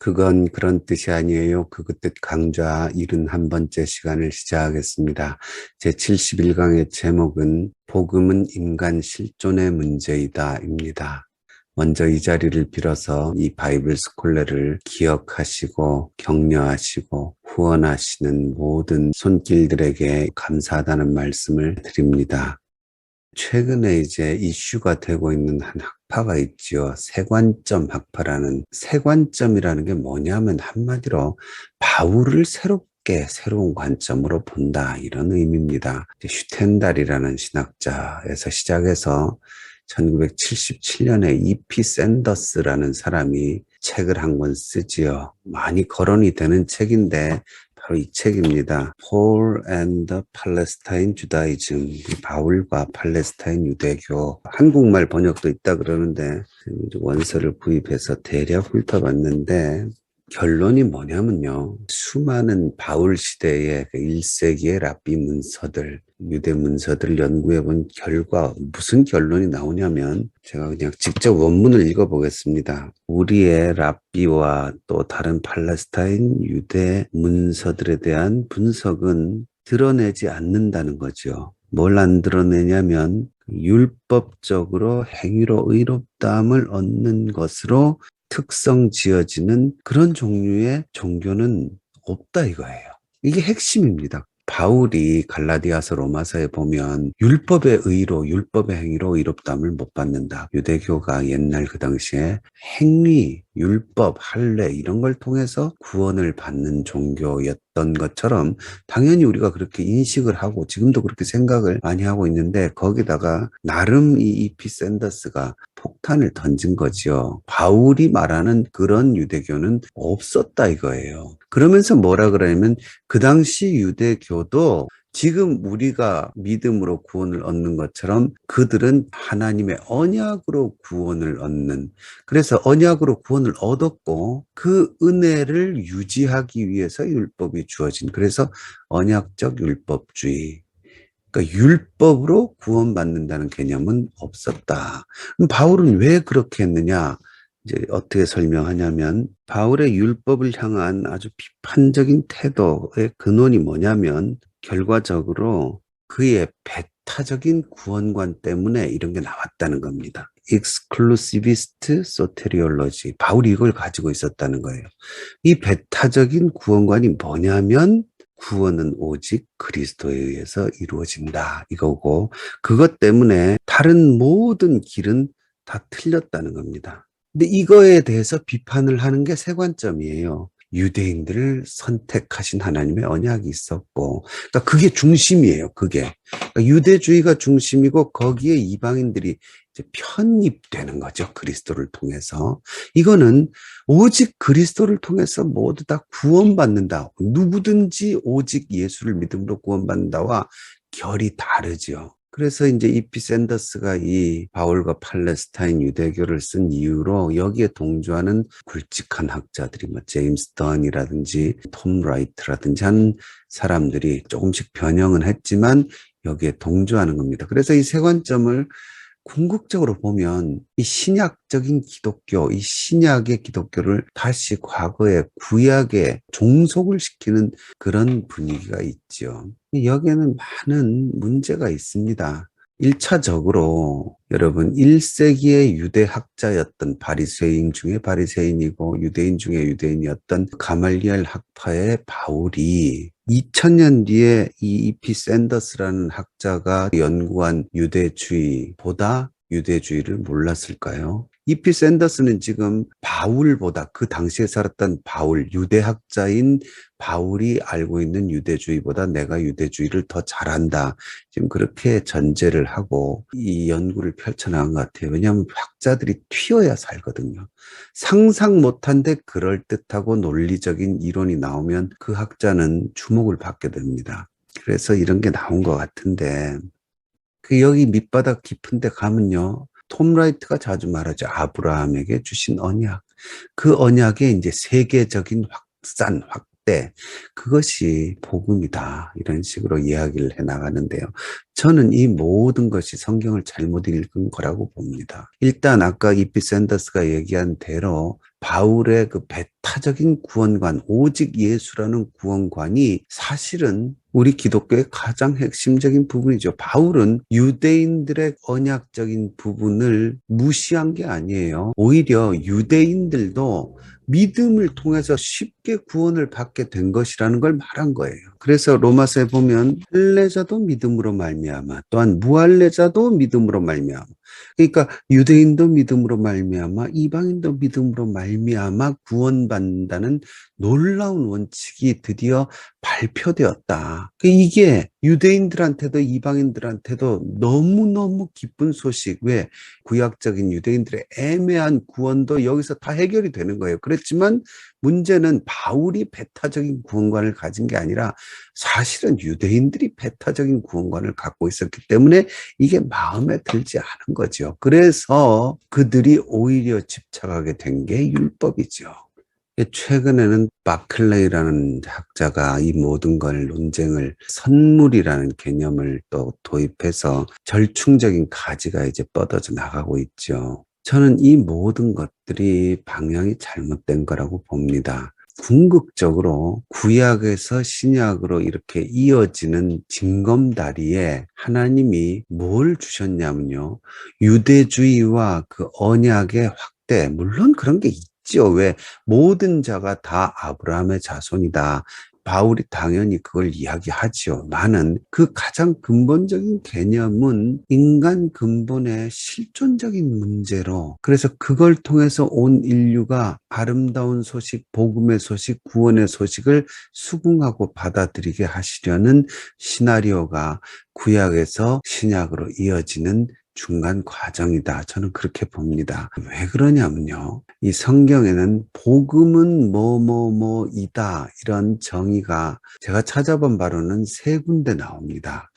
그건 그런 뜻이 아니에요. 그뜻 강좌 71번째 시간을 시작하겠습니다. 제 71강의 제목은 복음은 인간 실존의 문제이다 입니다. 먼저 이 자리를 빌어서 이 바이블 스콜레를 기억하시고 격려하시고 후원하시는 모든 손길들에게 감사하다는 말씀을 드립니다. 최근에 이제 이슈가 되고 있는 한 학파가 있지요. 세관점 학파라는 세관점이라는 게 뭐냐면 한마디로 바울을 새롭게 새로운 관점으로 본다 이런 의미입니다. 슈텐달이라는 신학자에서 시작해서 1977년에 이피 샌더스라는 사람이 책을 한 권 쓰지요. 많이 거론이 되는 책인데 바로 이 책입니다. Paul and the Palestine Judaism. 바울과 팔레스타인 유대교. 한국말 번역도 있다 그러는데 원서를 구입해서 대략 훑어봤는데 결론이 뭐냐면요. 수많은 바울 시대의 1세기의 랍비 문서들, 유대 문서들을 연구해 본 결과 무슨 결론이 나오냐면 제가 그냥 직접 원문을 읽어 보겠습니다. 우리의 랍비와 또 다른 팔레스타인 유대 문서들에 대한 분석은 드러내지 않는다는 거죠. 뭘 안 드러내냐면 율법적으로 행위로 의롭다함을 얻는 것으로 특성 지어지는 그런 종류의 종교는 없다 이거예요. 이게 핵심입니다. 바울이 갈라디아서 로마서에 보면 율법의 의로 율법의 행위로 의롭다함을 못 받는다. 유대교가 옛날 그 당시에 행위, 율법, 할례 이런 걸 통해서 구원을 받는 종교였던 것처럼 당연히 우리가 그렇게 인식을 하고 지금도 그렇게 생각을 많이 하고 있는데 거기다가 나름 이 이피 샌더스가 폭탄을 던진 거죠. 바울이 말하는 그런 유대교는 없었다 이거예요. 그러면서 뭐라 그러냐면 그 당시 유대교도 지금 우리가 믿음으로 구원을 얻는 것처럼 그들은 하나님의 언약으로 구원을 얻는 그래서 언약으로 구원을 얻었고 그 은혜를 유지하기 위해서 율법이 주어진 그래서 언약적 율법주의 그러니까 율법으로 구원받는다는 개념은 없었다. 그럼 바울은 왜 그렇게 했느냐? 이제 어떻게 설명하냐면 바울의 율법을 향한 아주 비판적인 태도의 근원이 뭐냐면 결과적으로 그의 배타적인 구원관 때문에 이런 게 나왔다는 겁니다. exclusivist soteriology. 바울이 이걸 가지고 있었다는 거예요. 이 배타적인 구원관이 뭐냐면 구원은 오직 그리스도에 의해서 이루어진다. 이거고 그것 때문에 다른 모든 길은 다 틀렸다는 겁니다. 근데 이거에 대해서 비판을 하는 게 세 관점이에요. 유대인들을 선택하신 하나님의 언약이 있었고, 그러니까 그게 중심이에요. 그게 그러니까 유대주의가 중심이고 거기에 이방인들이 편입되는 거죠. 그리스도를 통해서 이거는 오직 그리스도를 통해서 모두 다 구원받는다. 누구든지 오직 예수를 믿음으로 구원받는다와 결이 다르죠. 그래서 이제 이피 샌더스가 이 바울과 팔레스타인 유대교를 쓴 이유로 여기에 동조하는 굵직한 학자들이 뭐 제임스 던이라든지 톰 라이트라든지 한 사람들이 조금씩 변형은 했지만 여기에 동조하는 겁니다. 그래서 이 세 관점을 궁극적으로 보면 이 신약적인 기독교, 이 신약의 기독교를 다시 과거의 구약에 종속을 시키는 그런 분위기가 있죠. 여기에는 많은 문제가 있습니다. 1차적으로 여러분 1세기의 유대 학자였던 바리새인 중에 바리새인이고 유대인 중에 유대인이었던 가말리엘 학파의 바울이 2000년 뒤에 이 이피 샌더스라는 학자가 연구한 유대주의보다 유대주의를 몰랐을까요? 이피 샌더스는 지금 바울보다 그 당시에 살았던 바울, 유대학자인 바울이 알고 있는 유대주의보다 내가 유대주의를 더 잘한다. 지금 그렇게 전제를 하고 이 연구를 펼쳐나간 것 같아요. 왜냐하면 학자들이 튀어야 살거든요. 상상 못한데 그럴듯하고 논리적인 이론이 나오면 그 학자는 주목을 받게 됩니다. 그래서 이런 게 나온 것 같은데 그 여기 밑바닥 깊은 데 가면요. 톰 라이트가 자주 말하죠. 아브라함에게 주신 언약. 그 언약의 이제 세계적인 확산, 확 때 그것이 복음이다. 이런 식으로 이야기를 해 나가는데요. 저는 이 모든 것이 성경을 잘못 읽은 거라고 봅니다. 일단 아까 이피 샌더스가 얘기한 대로 바울의 그 배타적인 구원관, 오직 예수라는 구원관이 사실은 우리 기독교의 가장 핵심적인 부분이죠. 바울은 유대인들의 언약적인 부분을 무시한 게 아니에요. 오히려 유대인들도 믿음을 통해서 쉽게 구원을 받게 된 것이라는 걸 말한 거예요. 그래서 로마서에 보면 할례자도 믿음으로 말미암아 또한 무할례자도 믿음으로 말미암아 그러니까 유대인도 믿음으로 말미암아 이방인도 믿음으로 말미암아 구원받는다는 놀라운 원칙이 드디어 발표되었다. 그 이게 유대인들한테도 이방인들한테도 너무너무 기쁜 소식. 왜? 구약적인 유대인들의 애매한 구원도 여기서 다 해결이 되는 거예요. 그렇지만 문제는 바울이 배타적인 구원관을 가진 게 아니라 사실은 유대인들이 배타적인 구원관을 갖고 있었기 때문에 이게 마음에 들지 않은 거죠. 그래서 그들이 오히려 집착하게 된 게 율법이죠. 최근에는 바클레이라는 학자가 이 모든 걸 논쟁을 선물이라는 개념을 또 도입해서 절충적인 가지가 이제 뻗어져 나가고 있죠. 저는 이 모든 것들이 방향이 잘못된 거라고 봅니다. 궁극적으로 구약에서 신약으로 이렇게 이어지는 징검다리에 하나님이 뭘 주셨냐면요. 유대주의와 그 언약의 확대, 물론 그런 게 있죠. 왜? 모든 자가 다 아브라함의 자손이다. 바울이 당연히 그걸 이야기하지요. 나는 그 가장 근본적인 개념은 인간 근본의 실존적인 문제로 그래서 그걸 통해서 온 인류가 아름다운 소식, 복음의 소식, 구원의 소식을 수긍하고 받아들이게 하시려는 시나리오가 구약에서 신약으로 이어지는 중간 과정이다. 저는 그렇게 봅니다. 왜 그러냐면요. 이 성경에는 복음은 뭐뭐뭐이다. 이런 정의가 제가 찾아본 바로는 세 군데 나옵니다.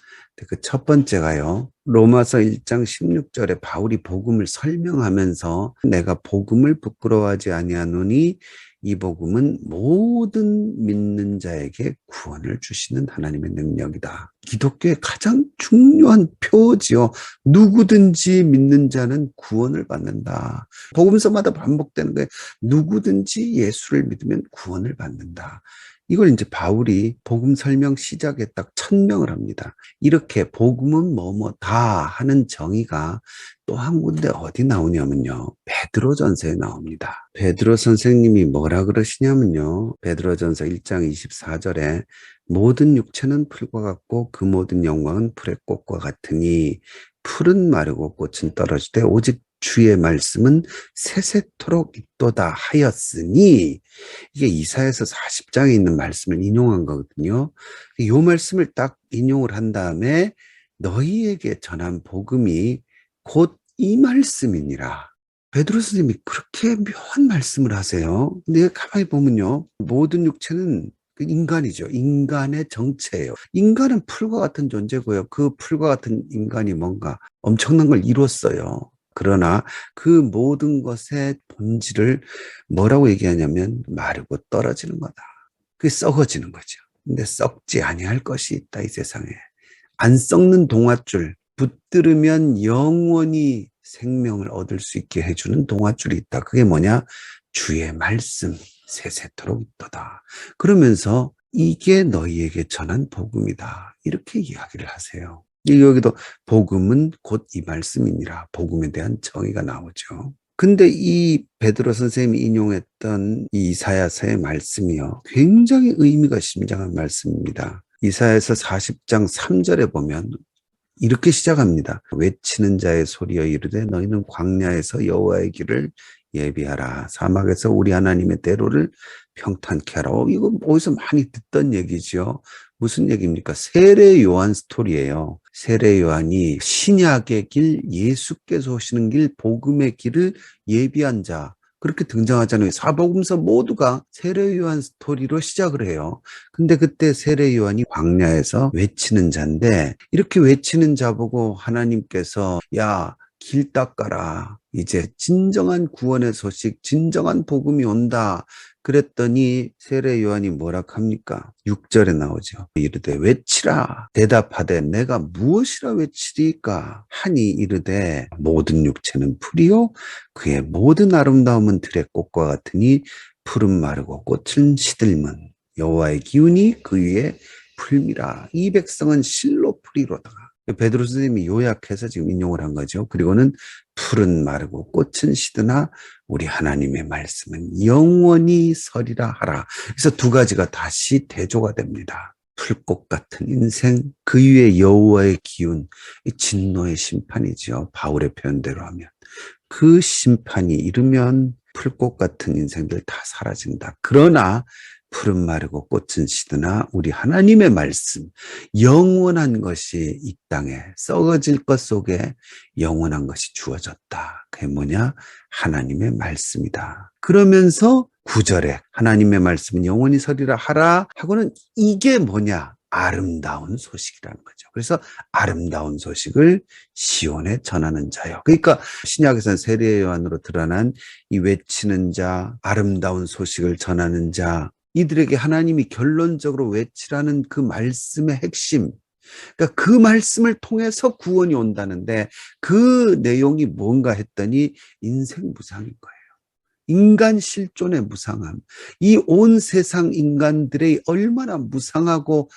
그 첫 번째가요. 로마서 1장 16절에 바울이 복음을 설명하면서 내가 복음을 부끄러워하지 아니하노니 이 복음은 모든 믿는 자에게 구원을 주시는 하나님의 능력이다. 기독교의 가장 중요한 표지요. 누구든지 믿는 자는 구원을 받는다. 복음서마다 반복되는 거예요. 누구든지 예수를 믿으면 구원을 받는다. 이걸 이제 바울이 복음 설명 시작에 딱 천명을 합니다. 이렇게 복음은 뭐뭐 다 하는 정의가 또 한 군데 어디 나오냐면요. 베드로 전서에 나옵니다. 베드로 선생님이 뭐라 그러시냐면요. 베드로 전서 1장 24절에 모든 육체는 풀과 같고 그 모든 영광은 풀의 꽃과 같으니 풀은 마르고 꽃은 떨어지되 오직 주의 말씀은 세세토록 있도다 하였으니 이게 이사에서 40장에 있는 말씀을 인용한 거거든요. 이 말씀을 딱 인용을 한 다음에 너희에게 전한 복음이 곧 이 말씀이니라. 베드로 스님이 그렇게 묘한 말씀을 하세요. 근데 가만히 보면요. 모든 육체는 그 인간이죠. 인간의 정체예요. 인간은 풀과 같은 존재고요. 그 풀과 같은 인간이 뭔가 엄청난 걸 이뤘어요. 그러나 그 모든 것의 본질을 뭐라고 얘기하냐면 마르고 떨어지는 거다. 그게 썩어지는 거죠. 근데 썩지 아니할 것이 있다 이 세상에. 안 썩는 동화줄 붙들으면 영원히 생명을 얻을 수 있게 해주는 동화줄이 있다. 그게 뭐냐? 주의 말씀 세세토록 있도다. 그러면서 이게 너희에게 전한 복음이다. 이렇게 이야기를 하세요. 여기도 복음은 곧 이 말씀이니라. 복음에 대한 정의가 나오죠. 근데 이 베드로 선생님이 인용했던 이 이사야서의 말씀이요. 굉장히 의미가 심장한 말씀입니다. 이사야서 40장 3절에 보면 이렇게 시작합니다. 외치는 자의 소리여 이르되 너희는 광야에서 여호와의 길을 예비하라. 사막에서 우리 하나님의 대로를 평탄케 하라. 어, 이거 어디서 많이 듣던 얘기죠. 무슨 얘기입니까? 세례 요한 스토리예요. 세례 요한이 신약의 길, 예수께서 오시는 길, 복음의 길을 예비한 자. 그렇게 등장하잖아요. 사복음서 모두가 세례 요한 스토리로 시작을 해요. 근데 그때 세례 요한이 광야에서 외치는 자인데 이렇게 외치는 자 보고 하나님께서 야, 길 닦아라. 이제 진정한 구원의 소식, 진정한 복음이 온다. 그랬더니 세례 요한이 뭐라 합니까? 6절에 나오죠. 이르되 외치라 대답하되 내가 무엇이라 외치리까 하니 이르되 모든 육체는 풀이요 그의 모든 아름다움은 들의 꽃과 같으니 푸른 마르고 꽃은 시들면 여호와의 기운이 그 위에 풀미라 이 백성은 실로 풀이로다가 베드로 선생님이 요약해서 지금 인용을 한 거죠. 그리고는 풀은 마르고 꽃은 시드나 우리 하나님의 말씀은 영원히 서리라 하라. 그래서 두 가지가 다시 대조가 됩니다. 풀꽃 같은 인생, 그 위에 여호와의 기운, 이 진노의 심판이죠. 바울의 표현대로 하면. 그 심판이 이르면 풀꽃 같은 인생들 다 사라진다. 그러나 푸른 마르고 꽃은 시드나 우리 하나님의 말씀, 영원한 것이 이 땅에 썩어질 것 속에 영원한 것이 주어졌다. 그게 뭐냐? 하나님의 말씀이다. 그러면서 구절에 하나님의 말씀은 영원히 서리라 하라 하고는 이게 뭐냐? 아름다운 소식이라는 거죠. 그래서 아름다운 소식을 시온에 전하는 자요. 그러니까 신약에서는 세례 요한으로 드러난 이 외치는 자, 아름다운 소식을 전하는 자, 이들에게 하나님이 결론적으로 외치라는 그 말씀의 핵심, 그러니까 그 말씀을 통해서 구원이 온다는데 그 내용이 뭔가 했더니 인생 무상인 거예요. 인간 실존의 무상함. 이 온 세상 인간들의 얼마나 무상하고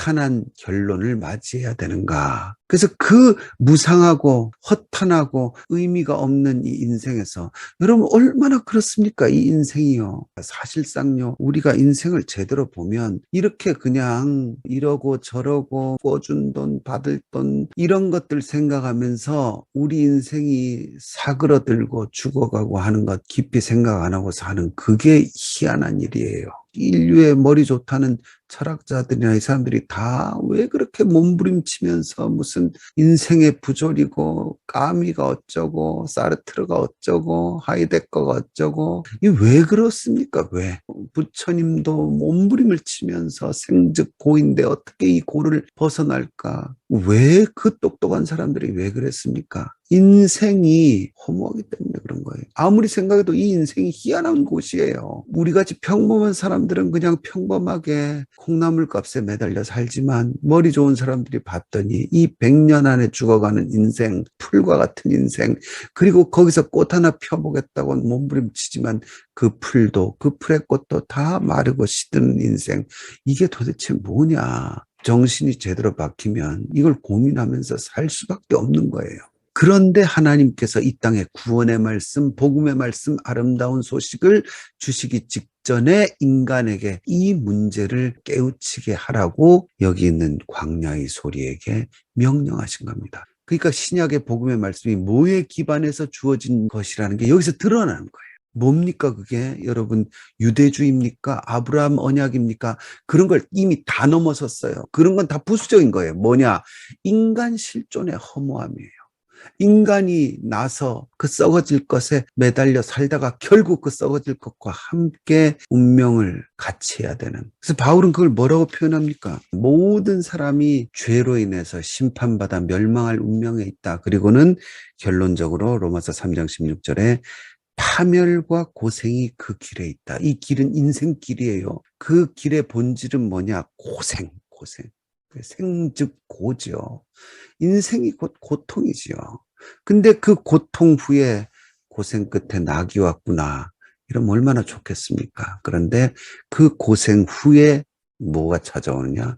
허탄한 결론을 맞이해야 되는가. 그래서 그 무상하고 허탄하고 의미가 없는 이 인생에서 여러분 얼마나 그렇습니까? 이 인생이요. 사실상요. 우리가 인생을 제대로 보면 이렇게 그냥 이러고 저러고 꿔준 돈 받을 돈 이런 것들 생각하면서 우리 인생이 사그러들고 죽어가고 하는 것 깊이 생각 안 하고 사는 그게 희한한 일이에요. 인류의 머리 좋다는 철학자들이나 이 사람들이 다 왜 그렇게 몸부림치면서 무슨 인생의 부조리고 까미가 어쩌고 사르트르가 어쩌고 하이데거가 어쩌고 이 왜 그렇습니까? 왜 부처님도 몸부림을 치면서 생즉 고인데 어떻게 이 고를 벗어날까? 왜 그 똑똑한 사람들이 왜 그랬습니까? 인생이 허무하기 때문에 그런 거예요. 아무리 생각해도 이 인생이 희한한 곳이에요. 우리같이 평범한 사람들은 그냥 평범하게 콩나물 값에 매달려 살지만 머리 좋은 사람들이 봤더니 이 백년 안에 죽어가는 인생, 풀과 같은 인생, 그리고 거기서 꽃 하나 펴보겠다고 몸부림치지만 그 풀도 그 풀의 꽃도 다 마르고 시드는 인생. 이게 도대체 뭐냐? 정신이 제대로 박히면 이걸 고민하면서 살 수밖에 없는 거예요. 그런데 하나님께서 이 땅에 구원의 말씀, 복음의 말씀, 아름다운 소식을 주시기 직 전에 인간에게 이 문제를 깨우치게 하라고 여기 있는 광야의 소리에게 명령하신 겁니다. 그러니까 신약의 복음의 말씀이 뭐에 기반해서 주어진 것이라는 게 여기서 드러나는 거예요. 뭡니까 그게? 여러분 유대주의입니까? 아브라함 언약입니까? 그런 걸 이미 다 넘어섰어요. 그런 건 다 부수적인 거예요. 뭐냐? 인간 실존의 허무함이에요 인간이 나서 그 썩어질 것에 매달려 살다가 결국 그 썩어질 것과 함께 운명을 같이 해야 되는. 그래서 바울은 그걸 뭐라고 표현합니까? 모든 사람이 죄로 인해서 심판받아 멸망할 운명에 있다. 그리고는 결론적으로 로마서 3장 16절에 파멸과 고생이 그 길에 있다. 이 길은 인생 길이에요. 그 길의 본질은 뭐냐? 고생, 고생. 생즉 고죠. 인생이 곧 고통이지요. 근데 그 고통 후에 고생 끝에 낙이 왔구나. 이러면 얼마나 좋겠습니까? 그런데 그 고생 후에 뭐가 찾아오느냐?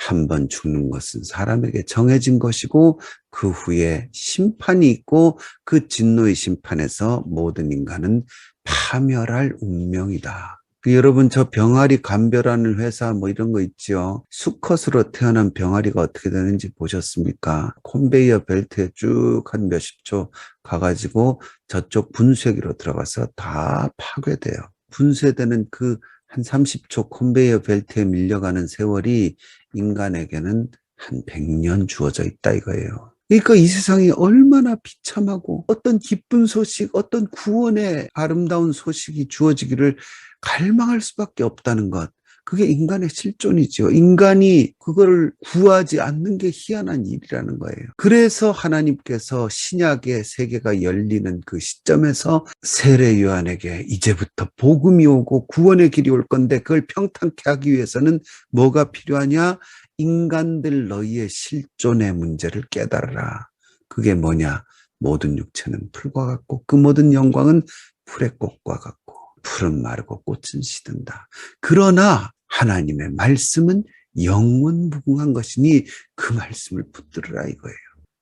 한 번 죽는 것은 사람에게 정해진 것이고 그 후에 심판이 있고 그 진노의 심판에서 모든 인간은 파멸할 운명이다. 그 여러분 저 병아리 감별하는 회사 뭐 이런 거 있죠. 수컷으로 태어난 병아리가 어떻게 되는지 보셨습니까? 콘베이어 벨트에 쭉 한 몇십 초 가가지고 저쪽 분쇄기로 들어가서 다 파괴돼요. 분쇄되는 그 한 30초 콘베이어 벨트에 밀려가는 세월이 인간에게는 한 100년 주어져 있다 이거예요. 그러니까 이 세상이 얼마나 비참하고 어떤 기쁜 소식, 어떤 구원의 아름다운 소식이 주어지기를 갈망할 수밖에 없다는 것. 그게 인간의 실존이죠. 인간이 그거를 구하지 않는 게 희한한 일이라는 거예요. 그래서 하나님께서 신약의 세계가 열리는 그 시점에서 세례 요한에게 이제부터 복음이 오고 구원의 길이 올 건데 그걸 평탄케 하기 위해서는 뭐가 필요하냐? 인간들 너희의 실존의 문제를 깨달아라. 그게 뭐냐? 모든 육체는 풀과 같고 그 모든 영광은 풀의 꽃과 같고 풀은 마르고 꽃은 시든다. 그러나 하나님의 말씀은 영원 무궁한 것이니 그 말씀을 붙들으라 이거예요.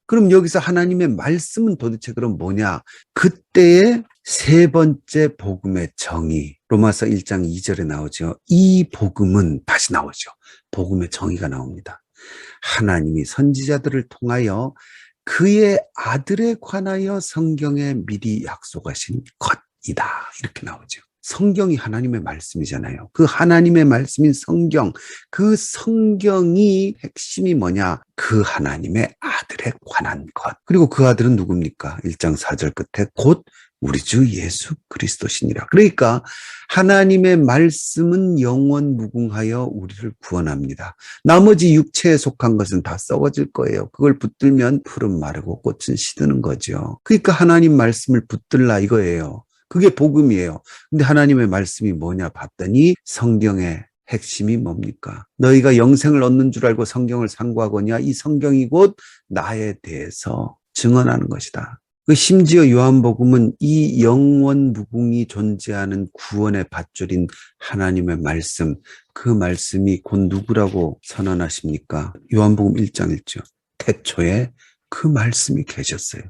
그럼 여기서 하나님의 말씀은 도대체 그럼 뭐냐? 그때의 세 번째 복음의 정의. 로마서 1장 2절에 나오죠. 이 복음은 다시 나오죠. 복음의 정의가 나옵니다. 하나님이 선지자들을 통하여 그의 아들에 관하여 성경에 미리 약속하신 것 이다. 이렇게 나오죠. 성경이 하나님의 말씀이잖아요. 그 하나님의 말씀인 성경, 그 성경이 핵심이 뭐냐? 그 하나님의 아들에 관한 것. 그리고 그 아들은 누굽니까? 1장 4절 끝에 곧 우리 주 예수 그리스도시니라. 그러니까 하나님의 말씀은 영원 무궁하여 우리를 구원합니다. 나머지 육체에 속한 것은 다 썩어질 거예요. 그걸 붙들면 풀은 마르고 꽃은 시드는 거죠. 그러니까 하나님 말씀을 붙들라 이거예요. 그게 복음이에요. 근데 하나님의 말씀이 뭐냐 봤더니 성경의 핵심이 뭡니까? 너희가 영생을 얻는 줄 알고 성경을 상고하거냐? 이 성경이 곧 나에 대해서 증언하는 것이다. 그 심지어 요한복음은 이 영원 무궁이 존재하는 구원의 밧줄인 하나님의 말씀, 그 말씀이 곧 누구라고 선언하십니까? 요한복음 1장 1절. 태초에 그 말씀이 계셨어요.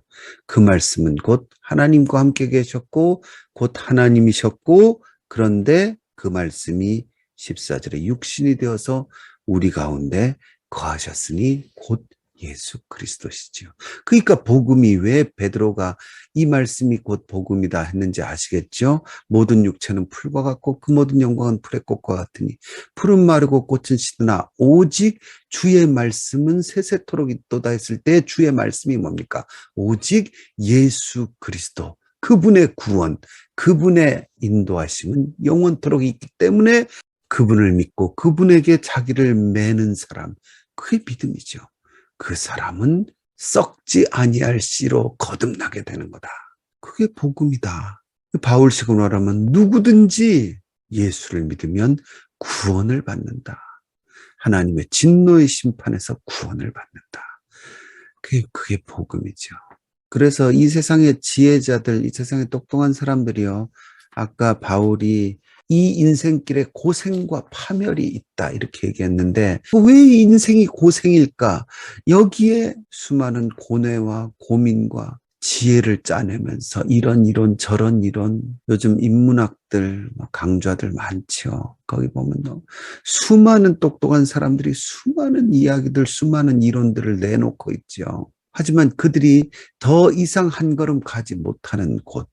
그 말씀은 곧 하나님과 함께 계셨고, 곧 하나님이셨고, 그런데 그 말씀이 14절에 육신이 되어서 우리 가운데 거하셨으니 곧 예수 그리스도시지요. 그러니까 복음이 왜 베드로가 이 말씀이 곧 복음이다 했는지 아시겠죠? 모든 육체는 풀과 같고 그 모든 영광은 풀의 꽃과 같으니 푸른 마르고 꽃은 시드나 오직 주의 말씀은 세세토록 있도다 했을 때 주의 말씀이 뭡니까? 오직 예수 그리스도 그분의 구원, 그분의 인도하심은 영원토록 있기 때문에 그분을 믿고 그분에게 자기를 매는 사람, 그게 믿음이죠. 그 사람은 썩지 아니할 씨로 거듭나게 되는 거다. 그게 복음이다. 바울식으로 말하면 누구든지 예수를 믿으면 구원을 받는다. 하나님의 진노의 심판에서 구원을 받는다. 그게, 그게 복음이죠. 그래서 이 세상의 지혜자들, 이 세상의 똑똑한 사람들이요. 아까 바울이 이 인생길에 고생과 파멸이 있다 이렇게 얘기했는데 왜 인생이 고생일까? 여기에 수많은 고뇌와 고민과 지혜를 짜내면서 이런 이론 저런 이론 요즘 인문학들 강좌들 많죠. 거기 보면 수많은 똑똑한 사람들이 수많은 이야기들 수많은 이론들을 내놓고 있죠. 하지만 그들이 더 이상 한 걸음 가지 못하는 곳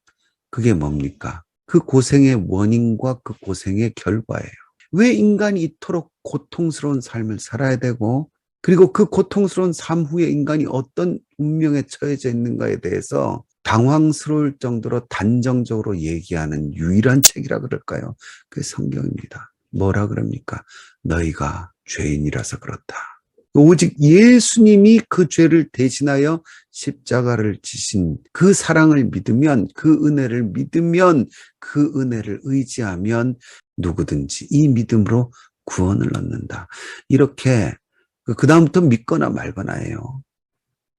그게 뭡니까? 그 고생의 원인과 그 고생의 결과예요. 왜 인간이 이토록 고통스러운 삶을 살아야 되고 그리고 그 고통스러운 삶 후에 인간이 어떤 운명에 처해져 있는가에 대해서 당황스러울 정도로 단정적으로 얘기하는 유일한 책이라 그럴까요? 그게 성경입니다. 뭐라 그럽니까? 너희가 죄인이라서 그렇다. 오직 예수님이 그 죄를 대신하여 십자가를 지신 그 사랑을 믿으면 그 은혜를 믿으면 그 은혜를 의지하면 누구든지 이 믿음으로 구원을 얻는다. 이렇게 그 다음부터 믿거나 말거나예요.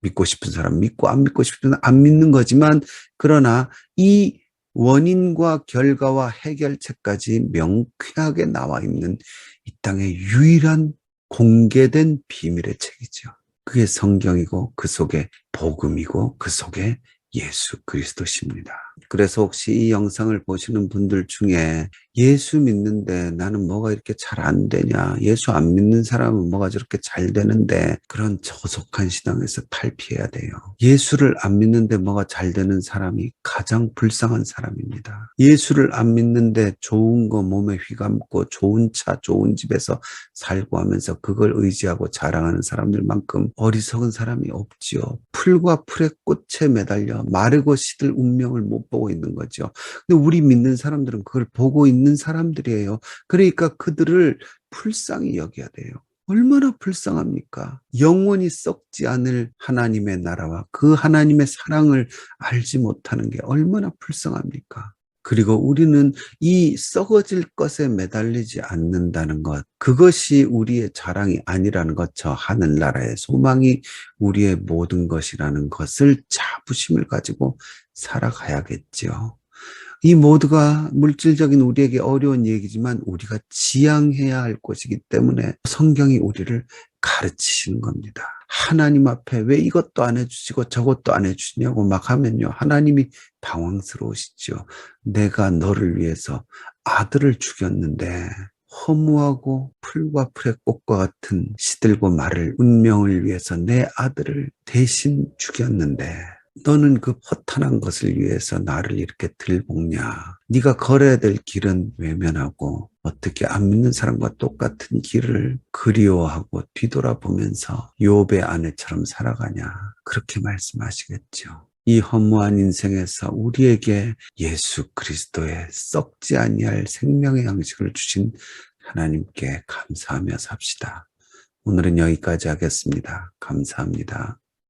믿고 싶은 사람 믿고 안 믿고 싶은 사람 안 믿는 거지만 그러나 이 원인과 결과와 해결책까지 명쾌하게 나와 있는 이 땅의 유일한 공개된 비밀의 책이죠. 그게 성경이고 그 속에 복음이고 그 속에 예수 그리스도십니다. 그래서 혹시 이 영상을 보시는 분들 중에 예수 믿는데 나는 뭐가 이렇게 잘 안 되냐. 예수 안 믿는 사람은 뭐가 저렇게 잘 되는데 그런 저속한 신앙에서 탈피해야 돼요. 예수를 안 믿는데 뭐가 잘 되는 사람이 가장 불쌍한 사람입니다. 예수를 안 믿는데 좋은 거 몸에 휘감고 좋은 차, 좋은 집에서 살고 하면서 그걸 의지하고 자랑하는 사람들만큼 어리석은 사람이 없지요. 풀과 풀의 꽃에 매달려 마르고 시들 운명을 못못 보고 있는 거죠. 근데 우리 믿는 사람들은 그걸 보고 있는 사람들이에요. 그러니까 그들을 불쌍히 여겨야 돼요. 얼마나 불쌍합니까? 영원히 썩지 않을 하나님의 나라와 그 하나님의 사랑을 알지 못하는 게 얼마나 불쌍합니까? 그리고 우리는 이 썩어질 것에 매달리지 않는다는 것, 그것이 우리의 자랑이 아니라는 것, 저 하늘나라의 소망이 우리의 모든 것이라는 것을 자부심을 가지고 살아가야겠죠. 이 모두가 물질적인 우리에게 어려운 얘기지만 우리가 지향해야 할 것이기 때문에 성경이 우리를 가르치시는 겁니다. 하나님 앞에 왜 이것도 안 해주시고 저것도 안 해주시냐고 막 하면요. 하나님이 당황스러우시죠. 내가 너를 위해서 아들을 죽였는데 허무하고 풀과 풀의 꽃과 같은 시들고 마를 운명을 위해서 내 아들을 대신 죽였는데 너는 그 허탄한 것을 위해서 나를 이렇게 들볶냐. 네가 걸어야 될 길은 외면하고 어떻게 안 믿는 사람과 똑같은 길을 그리워하고 뒤돌아보면서 요배 아내처럼 살아가냐. 그렇게 말씀하시겠죠. 이 허무한 인생에서 우리에게 예수 그리스도의 썩지 아니할 생명의 양식을 주신 하나님께 감사하며 삽시다. 오늘은 여기까지 하겠습니다. 감사합니다.